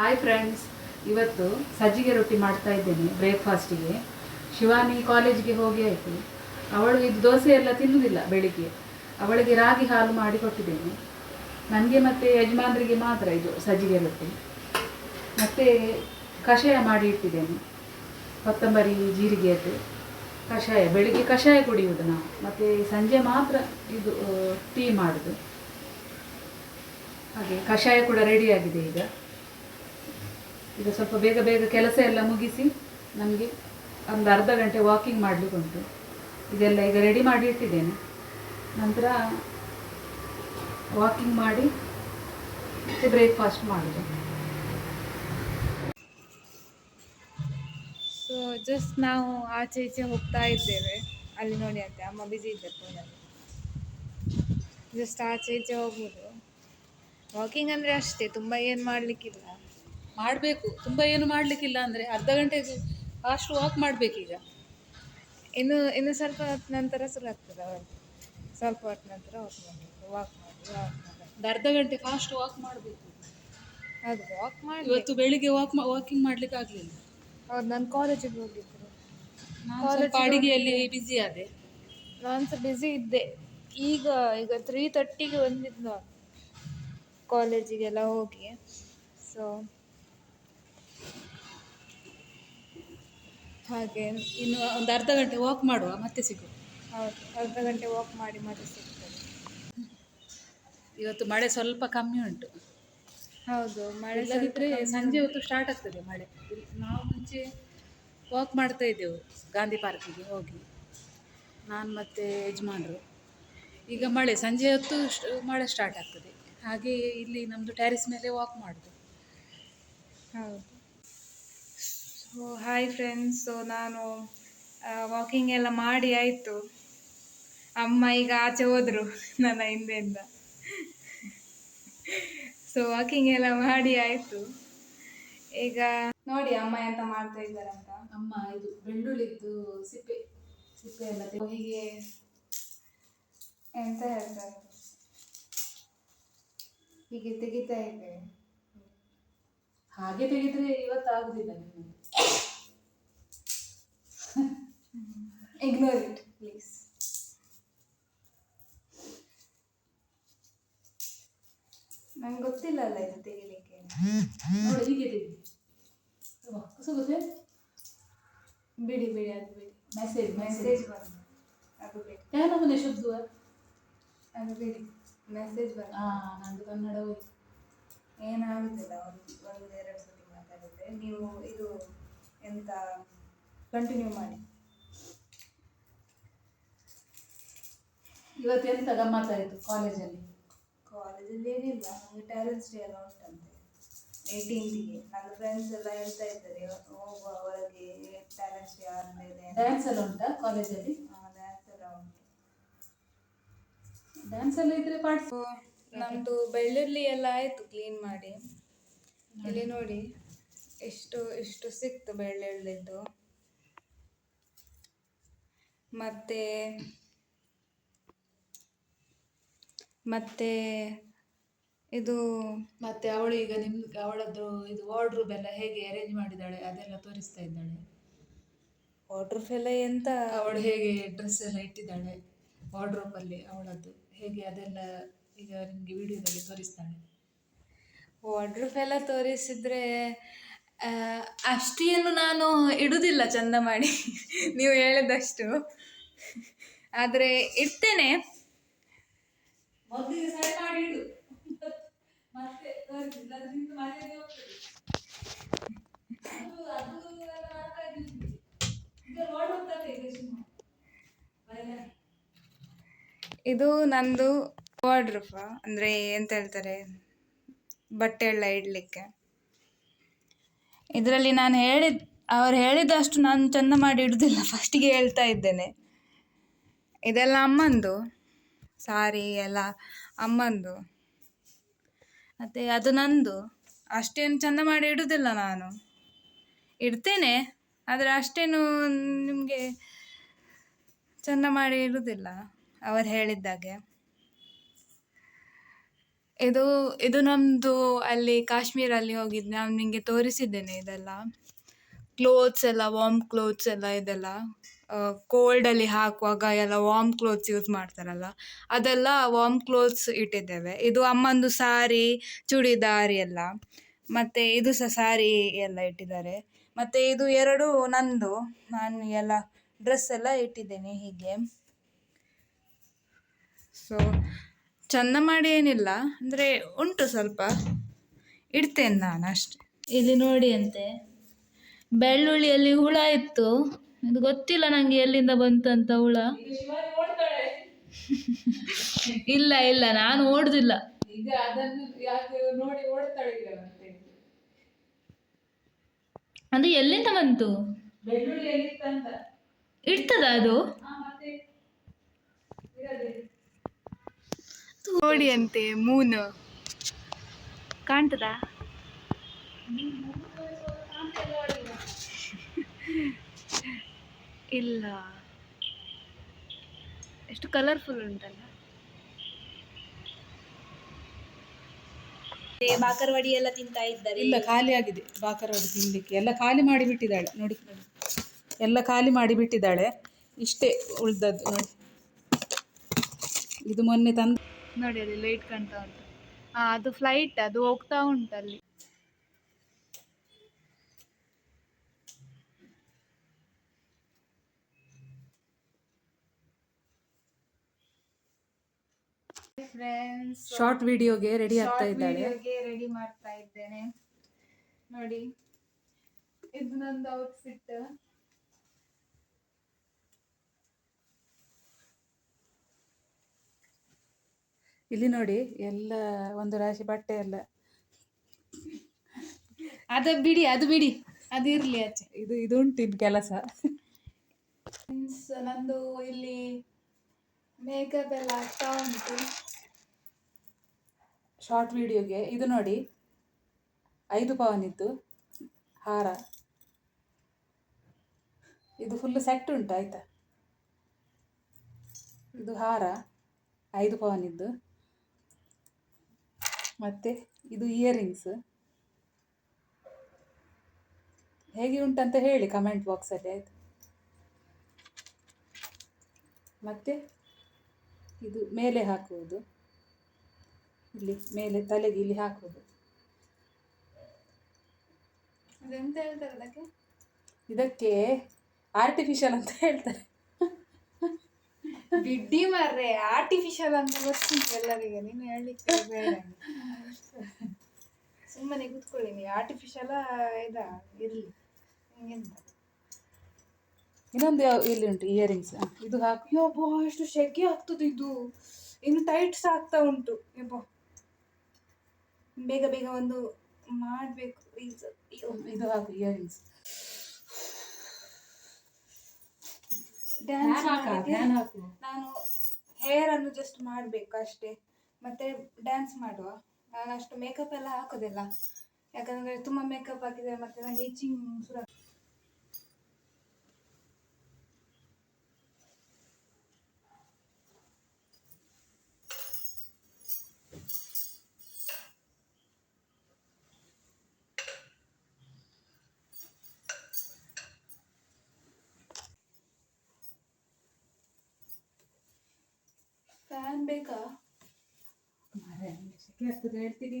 Hi friends ಇವತ್ತು ಸಜ್ಜಿಗೆ ರೊಟ್ಟಿ ಮಾಡ್ತಾ ಇದ್ದೇನೆ ಬ್ರೇಕ್ಫಾಸ್ಟಿಗೆ ಶಿವಾನಿ ಕಾಲೇಜಿಗೆ ಹೋಗಿ ಆಯಿತು. ಅವಳು ಇದು ದೋಸೆ ಎಲ್ಲ ತಿನ್ನುವುದಿಲ್ಲ ಬೆಳಿಗ್ಗೆ. ಅವಳಿಗೆ ರಾಗಿ ಹಾಲು ಮಾಡಿ ಕೊಟ್ಟಿದ್ದೇನೆ. ನನಗೆ ಮತ್ತು ಯಜಮಾನರಿಗೆ ಮಾತ್ರ ಇದು ಸಜ್ಜಿಗೆ ರೊಟ್ಟಿ. ಮತ್ತು ಕಷಾಯ ಮಾಡಿ ಇಟ್ಟಿದ್ದೇನೆ. ಕೊತ್ತಂಬರಿ ಜೀರಿಗೆಯದ್ದು ಕಷಾಯ, ಬೆಳಿಗ್ಗೆ ಕಷಾಯ ಕುಡಿಯುವುದು ನಾವು. ಮತ್ತು ಸಂಜೆ ಮಾತ್ರ ಇದು ಟೀ ಮಾಡೋದು. ಹಾಗೆ ಕಷಾಯ ಕೂಡ ರೆಡಿಯಾಗಿದೆ ಈಗ. ಈಗ ಸ್ವಲ್ಪ ಬೇಗ ಬೇಗ ಕೆಲಸ ಎಲ್ಲ ಮುಗಿಸಿ ನಮಗೆ ಒಂದು ಅರ್ಧ ಗಂಟೆ ವಾಕಿಂಗ್ ಮಾಡಲಿಕ್ಕೆ ಉಂಟು. ಇದೆಲ್ಲ ಈಗ ರೆಡಿ ಮಾಡಿ ಇಟ್ಟಿದ್ದೇನೆ. ನಂತರ ವಾಕಿಂಗ್ ಮಾಡಿ ಮತ್ತೆ ಬ್ರೇಕ್ಫಾಸ್ಟ್ ಮಾಡೋದು. ಸೊ ಜಸ್ಟ್ ನಾವು ಆಚೆ ಈಚೆ ಹೋಗ್ತಾ ಇದ್ದೇವೆ. ಅಲ್ಲಿ ನೋಡಿ ಅಂತೆ, ಅಮ್ಮ ಬಿಸಿ ಇದ್ದೆ ಫೋನಲ್ಲಿ ಜಸ್ಟ್ ಆಚೆ ಈಚೆ ಹೋಗ್ಬೋದು. ವಾಕಿಂಗ್ ಅಂದರೆ ಅಷ್ಟೇ, ತುಂಬ ಏನು ಮಾಡಲಿಕ್ಕಿಲ್ಲ. ಮಾಡಬೇಕು. ತುಂಬ ಏನು ಮಾಡಲಿಕ್ಕಿಲ್ಲ ಅಂದರೆ ಅರ್ಧ ಗಂಟೆ ಫಾಸ್ಟ್ ವಾಕ್ ಮಾಡಬೇಕೀಗ. ಇನ್ನು ಇನ್ನು ಸ್ವಲ್ಪ ಹೊತ್ತು ನಂತರ ಶುರು ಆಗ್ತದೆ ಅವರು ಸ್ವಲ್ಪ ಹೊತ್ತು ನಂತರ ವಾಕ್ ಮಾಡಬೇಕು ವಾಕ್ ಮಾಡಿ ವಾಕ್ ಮಾಡಿ. ಒಂದು ಅರ್ಧ ಗಂಟೆ ಫಾಸ್ಟ್ ವಾಕ್ ಮಾಡಬೇಕು. ಅದು ವಾಕ್ ಮಾಡಿ. ಇವತ್ತು ಬೆಳಿಗ್ಗೆ ವಾಕ್ ವಾಕಿಂಗ್ ಮಾಡ್ಲಿಕ್ಕೆ ಆಗಲಿಲ್ಲ. ಹೌದು ನಾನು ಕಾಲೇಜಿಗೆ ಹೋಗಿದ್ದೆ. ನಾನು ಅಡಿಗೆಯಲ್ಲಿ ಬ್ಯುಸಿ ಆದೆ. ನಾನು ಸಹ ಬ್ಯುಸಿ ಇದ್ದೆ. ಈಗ ಈಗ ತ್ರೀ ತರ್ಟಿಗೆ ಬಂದಿದ್ದು ನಾನು ಕಾಲೇಜಿಗೆಲ್ಲ ಹೋಗಿ. ಸೊ ಹಾಗೆ ಇನ್ನು ಒಂದು ಅರ್ಧ ಗಂಟೆ ವಾಕ್ ಮಾಡುವ ಮತ್ತೆ ಸಿಗುವ. ಹೌದು ಅರ್ಧ ಗಂಟೆ ವಾಕ್ ಮಾಡಿ ಮತ್ತೆ ಸಿಗ್ತದೆ. ಇವತ್ತು ಮಳೆ ಸ್ವಲ್ಪ ಕಮ್ಮಿ ಉಂಟು. ಹೌದು ಮಳೆ ಇಲ್ಲದಿದ್ದರೆ ಸಂಜೆ ಹೊತ್ತು ಸ್ಟಾರ್ಟ್ ಆಗ್ತದೆ ಮಳೆ. ಇಲ್ಲಿ ನಾವು ಮುಂಚೆ ವಾಕ್ ಮಾಡ್ತಾ ಇದ್ದೆವು ಗಾಂಧಿ ಪಾರ್ಕಿಗೆ ಹೋಗಿ. ನಾನು ಮತ್ತೆ ಯಜಮಾನರು. ಈಗ ಮಳೆ ಸಂಜೆ ಹೊತ್ತು ಮಳೆ ಸ್ಟಾರ್ಟ್ ಆಗ್ತದೆ. ಹಾಗೆ ಇಲ್ಲಿ ನಮ್ಮದು ಟ್ಯಾರಿಸ್ ಮೇಲೆ ವಾಕ್ ಮಾಡೋದು. ಹೌದು. ಸೊ ಹಾಯ್ ಫ್ರೆಂಡ್ಸ್ ಸೊ ನಾನು ವಾಕಿಂಗ್ ಎಲ್ಲ ಮಾಡಿ ಆಯಿತು. ಅಮ್ಮ ಈಗ ಆಚೆ ಹೋದರು ನನ್ನ ಹಿಂದೆಯಿಂದ. ಸೊ ವಾಕಿಂಗ್ ಎಲ್ಲ ಮಾಡಿ ಆಯಿತು. ಈಗ ನೋಡಿ ಅಮ್ಮ ಎಂತ ಮಾಡ್ತಾ ಇದ್ದಾರಂತ ಅಮ್ಮ ಇದು ಬೆಳ್ಳುಳ್ಳಿದ್ದು ಸಿಪ್ಪೆ ಸಿಪ್ಪೆ ಎಲ್ಲ ಹೀಗೆ ಎಂತ ಹೇಳ್ತಾರೆ? ಹೀಗೆ ತೆಗಿತಾ ಇದ್ದೇವೆ. ಹಾಗೆ ತೆಗೆದ್ರೆ ಇವತ್ತು ಆಗುದಿಲ್ಲ ನಿಮಗೆ? Ignore it, please. ನಂಗೆ ಗೊತ್ತಿಲ್ಲ ಅಲ್ಲ ಇದು ತೆಗಿಲಿಕ್ಕೆ. ನೋಡಿ ಹೀಗೆ ತೆಗಿ. ಕುಸುಗುತ್ತೆ ಬಿಡಿ ಬಿಡಿ ಅದು ಬಿಡಿ. ಮೆಸೇಜ್ ಮೆಸೇಜ್ ಬಂದು ಅದು ಬಿಡಿ. ಯಾವ ನಮೂನೆ ಶುದ್ಧ ಅದು ಬಿಡಿ. ಮೆಸೇಜ್ ಬಂತು. ಹಾಂ ನಂದು ಕನ್ನಡ ಹೋಯ್ತು. ಏನಾಗುತ್ತಿಲ್ಲ ಒಂದು ಒಂದು ಎರಡು ಸತಿ ಮಾತಾಡಿದ್ರೆ. ನೀವು ಇದು ಎಂತ ಕಂಟಿನ್ಯೂ ಮಾಡಿ. ಇವತ್ತು ಎಂತ ಗಮ್ಮತ್ತಾಯಿತು ಕಾಲೇಜಲ್ಲಿ ಕಾಲೇಜಲ್ಲಿ ಏನಿಲ್ಲ ನಮಗೆ ಟ್ಯಾಲೆಂಟ್ಸ್ ಡೇ ಎಲ್ಲ ಉಂಟಂತೆ. ಏಯ್ಟೀನ್ತಿಗೆ ನನ್ನ ಫ್ರೆಂಡ್ಸ್ ಎಲ್ಲ ಹೇಳ್ತಾ ಇದ್ದಾರೆ ಹೋಗುವ ಹೊರಗೆ ಟ್ಯಾಲೆಂಟ್ಸ್ ಡೇ ಅಂತ. ಇದೆ ಡ್ಯಾನ್ಸ್ ಎಲ್ಲ ಉಂಟಾ ಕಾಲೇಜಲ್ಲಿ ಡ್ಯಾನ್ಸ್ ಎಲ್ಲ ಉಂಟು. ಡ್ಯಾನ್ಸ್ ಎಲ್ಲ ಇದ್ರೆ ಪಾರ್ಟ್ಸ್ ನಮ್ಮದು ಬೆಳ್ಳುಳ್ಳಿ ಎಲ್ಲ ಆಯಿತು ಕ್ಲೀನ್ ಮಾಡಿ. ಇಲ್ಲಿ ನೋಡಿ. ಎಷ್ಟು ಇಷ್ಟು ಸಿಕ್ತು ಬೆಳ್ಳುಳ್ಳಿದ್ದು? ಮತ್ತೆ ಮತ್ತೆ ಇದು ಮತ್ತೆ ಅವಳು ಈಗ ನಿಮ್ಗೆ ಅವಳದ್ದು ಇದು ವಾರ್ಡ್ರೂಬ್ ಎಲ್ಲ ಹೇಗೆ ಅರೇಂಜ್ ಮಾಡಿದ್ದಾಳೆ? ಅದೆಲ್ಲ ತೋರಿಸ್ತಾ ಇದ್ದಾಳೆ. ವಾರ್ಡ್ರೂಬ್ ಎಲ್ಲ ಎಂತ? ಅವಳು ಹೇಗೆ ಡ್ರೆಸ್ ಎಲ್ಲ ಇಟ್ಟಿದ್ದಾಳೆ? ವಾರ್ಡ್ರೂಬಲ್ಲಿ ಅವಳದ್ದು ಹೇಗೆ? ಅದೆಲ್ಲ ಈಗ ನಿಮಗೆ ವಿಡಿಯೋದಲ್ಲಿ ತೋರಿಸ್ತಾಳೆ. ವಾರ್ಡ್ರೋಬ್ ಎಲ್ಲ ತೋರಿಸಿದ್ರೆ ಅಷ್ಟೇನು ನಾನು ಇಡುವುದಿಲ್ಲ ಚಂದ ಮಾಡಿ ನೀವು ಹೇಳಿದಷ್ಟು. ಆದರೆ ಇಡ್ತೇನೆ. ಇದು ನಂದು ವಾರ್ಡ್ರೂಫ ಅಂದರೆ ಎಂತ ಹೇಳ್ತಾರೆ? ಬಟ್ಟೆ ಎಲ್ಲ ಇಡಲಿಕ್ಕೆ. ಇದರಲ್ಲಿ ನಾನು ಹೇಳಿದ, ಅವರು ಹೇಳಿದಷ್ಟು ನಾನು ಚಂದ ಮಾಡಿ ಇಡುವುದಿಲ್ಲ ಫಸ್ಟಿಗೆ ಹೇಳ್ತಾ ಇದ್ದೇನೆ. ಇದೆಲ್ಲ ಅಮ್ಮಂದು? ಸಾರಿ, ಎಲ್ಲ ಅಮ್ಮಂದು. ಮತ್ತು ಅದು ನಂದು. ಅಷ್ಟೇನು ಚಂದ ಮಾಡಿ ಇಡುವುದಿಲ್ಲ ನಾನು. ಇಡ್ತೇನೆ, ಆದರೆ ಅಷ್ಟೇನು ನಿಮಗೆ ಚಂದ ಮಾಡಿ ಇಡುವುದಿಲ್ಲ ಅವರು ಹೇಳಿದ್ದಾಗೆ. ಇದು ಇದು ನಮ್ಮದು ಅಲ್ಲಿ ಕಾಶ್ಮೀರಲ್ಲಿ ಹೋಗಿದ್ದು ನಾನು ನಿಮಗೆ ತೋರಿಸಿದ್ದೇನೆ ಇದೆಲ್ಲ. ಕ್ಲೋತ್ಸ್ ಎಲ್ಲ ವಾರ್ಮ್ ಕ್ಲೋತ್ಸ್ ಎಲ್ಲ ಇದೆಲ್ಲ. ಕೋಲ್ಡಲ್ಲಿ ಹಾಕುವಾಗ ಎಲ್ಲ ವಾರ್ಮ್ ಕ್ಲೋತ್ಸ್ ಯೂಸ್ ಮಾಡ್ತಾರಲ್ಲ, ಅದೆಲ್ಲ ವಾರ್ಮ್ ಕ್ಲೋತ್ಸ್ ಇಟ್ಟಿದ್ದೇವೆ. ಇದು ಅಮ್ಮಂದು ಸಾರಿ, ಚೂಡಿದಾರಿ ಎಲ್ಲ. ಮತ್ತು ಇದು ಸಹ ಸಾರಿ ಎಲ್ಲ ಇಟ್ಟಿದ್ದಾರೆ. ಮತ್ತು ಇದು ಎರಡು, ನಂದು. ನಾನು ಎಲ್ಲ ಡ್ರೆಸ್ ಎಲ್ಲ ಇಟ್ಟಿದ್ದೇನೆ ಹೀಗೆ. ಸೊ ಚಂದ ಮಾಡಿ ಏನಿಲ್ಲ ಅಂದರೆ ಉಂಟು ಸ್ವಲ್ಪ. ಇಡ್ತೇನೆ ನಾನು ಅಷ್ಟೆ. ಇಲ್ಲಿ ನೋಡಿ ಅಂತೆ ಬೆಳ್ಳುಳ್ಳಿಯಲ್ಲಿ ಹುಳ ಇತ್ತು. ಇದು ಗೊತ್ತಿಲ್ಲ ನಂಗೆ ಎಲ್ಲಿಂದ ಬಂತಂತ ಅಂತ ಹುಳ. ಇಲ್ಲ ಇಲ್ಲ ನಾನು ಓಡುದಿಲ್ಲ. ಈಗ ಅದನ್ನು ಯಾಕೆ ನೋಡಿ ಓಡ್ತಾಳೆ ಈಗ ಮತ್ತೆ? ಅದು ಎಲ್ಲಿಂದ ಬಂತು? ಇಡ್ತದ ಅದು? ನೋಡಿ ಅಂತೆ ಮೂನು. ಕಾಣ್ತದಾ? ಇಲ್ಲ. ಎಷ್ಟು ಕಲರ್ಫುಲ್ ಉಂಟಲ್ಲ. ಬಾಕರ್ವಾಡಿ ಎಲ್ಲ ತಿಂತಾ ಇದ್ದಾರೆ. ಇಲ್ಲ ಖಾಲಿ ಆಗಿದೆ. ಬಾಕರವಾಡಿ ತಿನ್ಲಿಕ್ಕೆ. ಎಲ್ಲ ಖಾಲಿ ಮಾಡಿ ಬಿಟ್ಟಿದ್ದಾಳೆ. ನೋಡಿ. ಎಲ್ಲ ಖಾಲಿ ಮಾಡಿ ಬಿಟ್ಟಿದ್ದಾಳೆ. ಇಷ್ಟೇ ಉಳ್ದದ್ದು ನೋಡಿ. ಇದು ಮೊನ್ನೆ ತಂದು ನೋಡಿ ಅಲ್ಲಿ ಲೈಟ್ ಕಾಣ್ತಾ ಉಂಟು. ಹಾ ಅದು ಫ್ಲೈಟ್ ಅದು ಹೋಗ್ತಾ ಉಂಟು ಅಲ್ಲಿ. ಫ್ರೆಂಡ್ಸ್ ಶಾರ್ಟ್ ವಿಡಿಯೋಗೆ ರೆಡಿ ಆಗ್ತಾ ಇದ್ದಾಳೆ ರೆಡಿ ಮಾಡ್ತಾ ಇದ್ದೇನೆ. ನೋಡಿ ಇದು ನಂದು ಔಟ್ಫಿಟ್ ಇಲ್ಲಿ ನೋಡಿ ಎಲ್ಲ ಒಂದು ರಾಶಿ ಬಟ್ಟೆ ಎಲ್ಲ. ಅದು ಬಿಡಿ ಅದು ಬಿಡಿ ಅದು ಇರ್ಲಿ ಆಚೆ. ಇದು ಇದು ಉಂಟು ಇನ್ನು ಕೆಲಸ ನಂದು ಇಲ್ಲಿ ಮೇಕಪ್ ಎಲ್ಲ ಆಗ್ತಾ ಉಂಟು. ಶಾರ್ಟ್ ವಿಡಿಯೋಗೆ ಇದು ನೋಡಿ ಐದು ಪವನ್ ಇತ್ತು ಹಾರ. ಇದು ಫುಲ್ ಸೆಟ್ ಉಂಟು ಆಯ್ತಾ? ಇದು ಹಾರ ಐದು ಪವನಿದ್ದು. ಮತ್ತೆ ಇದು ಇಯರಿಂಗ್ಸ್ ಹೇಗೆ ಉಂಟಂತ ಹೇಳಿ ಕಮೆಂಟ್ ಬಾಕ್ಸಲ್ಲಿ ಆಯಿತು? ಮತ್ತೆ ಇದು ಮೇಲೆ ಹಾಕುವುದು. ಇಲ್ಲಿ ಮೇಲೆ ತಲೆಗೆ ಇಲ್ಲಿ ಹಾಕುವುದು. ಅದೆಂತ ಹೇಳ್ತಾರೆ ಅದಕ್ಕೆ? ಇದಕ್ಕೆ ಆರ್ಟಿಫಿಷಿಯಲ್ ಅಂತ ಹೇಳ್ತಾರೆ. ಬಿಡ್ಡಿ ಮಾರ್ರೆ ಆರ್ಟಿಫಿಷಿಯಲ್ ಅಂತ ಗೊತ್ತಿಲ್ಲ ಎಲ್ಲರಿಗೆ, ನೀನು ಹೇಳಲಿಕ್ಕೆ ಬೇಡ. ಸುಮ್ಮನೆ ಕೂತ್ಕೊಳ್ಳಿ, ನೀ ಆರ್ಟಿಫಿಷಿಯಲ್ ಇದ, ಇರಲಿ. ಹಿಂಗೆಂತ. ಇನ್ನೊಂದು ಇಲ್ಲಿ ಉಂಟು ಇಯರಿಂಗ್ಸ್ ಇದು ಹಾಕು. ಯಬ್ಬೋ ಎಷ್ಟು ಶೆಕೆ ಆಗ್ತದೆ ಇದು. ಇನ್ನು ಟೈಟ್ ಸಹ ಆಗ್ತಾ ಉಂಟು. ಯಬ್ಬೋ. ಬೇಗ ಬೇಗ ಒಂದು ಮಾಡಬೇಕು. ಇದು ಹಾಕು ಇಯರಿಂಗ್ಸ್ ಡ್ಯಾನ್ಸ್ ನಾನು ಹೇರ್ ಅನ್ನು ಜಸ್ಟ್ ಮಾಡಬೇಕು ಅಷ್ಟೇ. ಮತ್ತೆ ಡ್ಯಾನ್ಸ್ ಮಾಡುವ. ನಾನು ಅಷ್ಟು ಮೇಕಪ್ ಎಲ್ಲ ಹಾಕೋದಿಲ್ಲ. ಯಾಕಂದ್ರೆ ತುಂಬಾ ಮೇಕಪ್ ಹಾಕಿದ್ರೆ ಮತ್ತೆ ನನಗೆ ಈಚಿಂಗ್ ಸುರ ಬೇಕಾ? ಮಾರೆ ಸೆಕೆ ಆಗ್ತದೆ ಹೇಳ್ತೀನಿ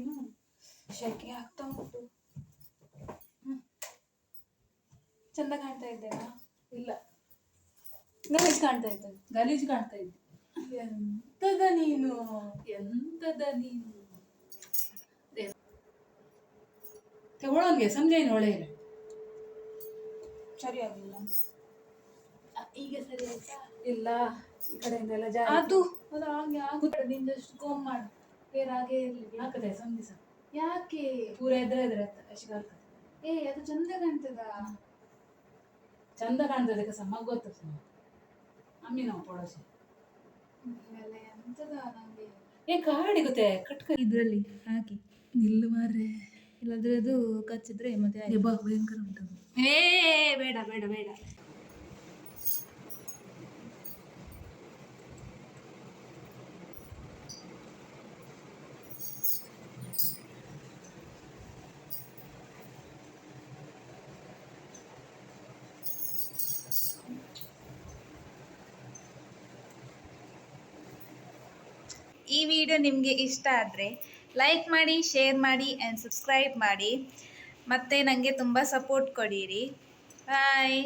ಸೆಕೆ ಆಗ್ತಾ ಉಂಟು. ಚಂದ ಕಾಣ್ತಾ ಇದ್ದೇನಾ? ಇಲ್ಲ. ಗಲೀಜ್ ಕಾಣ್ತಾ ಇದ್ದೆ. ಗಲೀಜ್ ಕಾಣ್ತಾ ಇದ್ದೆ. ಎಂತದ ನೀನು? ಎಂತದ ನೀನು? ತಗೊಳ್ಳೋನ್ಗೆ ಸಂಜೆಯನ್ನು ಒಳ್ಳೆಯ ಸರಿ ಆಗಿಲ್ಲ ಅ, ಈಗ ಸರಿ ಆಯ್ತಾ? ಇಲ್ಲ. ಈ ಕಡೆಯಿಂದ ಎಲ್ಲ ಜಾರಿ ಅದು ಅದು ಹಾಗೆ ಆಗುತ್ತೆ. ನಿಂದಷ್ಟು ಕೋಮ್ ಮಾಡು. ಬೇರೆ ಹಾಗೆ ಇರಲಿ ಹಾಕದೆ ಸಂದಿಸ ಯಾಕೆ ಪೂರ ಎದ್ರೆ ಎದ್ರೆ ಅಷ್ಟು ಏ ಅದು ಚಂದ ಕಾಣ್ತದ? ಚಂದ ಕಾಣ್ತದೆ ಕಸ ಮಗ್ಗೊತ್ತು ಅಮ್ಮಿ ನಾವು ಪಡೋಸಿ ಆಮೇಲೆ ಎಂತದ ಏ ಕಾಡಿ ಗೊತ್ತೆ ಕಟ್ಕ ಇದರಲ್ಲಿ ಹಾಕಿ. ನಿಲ್ಲು ಮಾರ್ರೆ. ಇಲ್ಲದ್ರೆ ಅದು ಕಚ್ಚಿದ್ರೆ ಮತ್ತೆ ಭಯಂಕರ ಉಂಟು ಏ ಬೇಡ ಬೇಡ ಬೇಡ. ಈ ವಿಡಿಯೋ ನಿಮಗೆ ಇಷ್ಟ ಆದರೆ ಲೈಕ್ ಮಾಡಿ ಶೇರ್ ಮಾಡಿ ಆ್ಯಂಡ್ ಸಬ್ಸ್ಕ್ರೈಬ್ ಮಾಡಿ. ಮತ್ತು ನನಗೆ ತುಂಬ ಸಪೋರ್ಟ್ ಕೊಡಿರಿ. ಬಾಯ್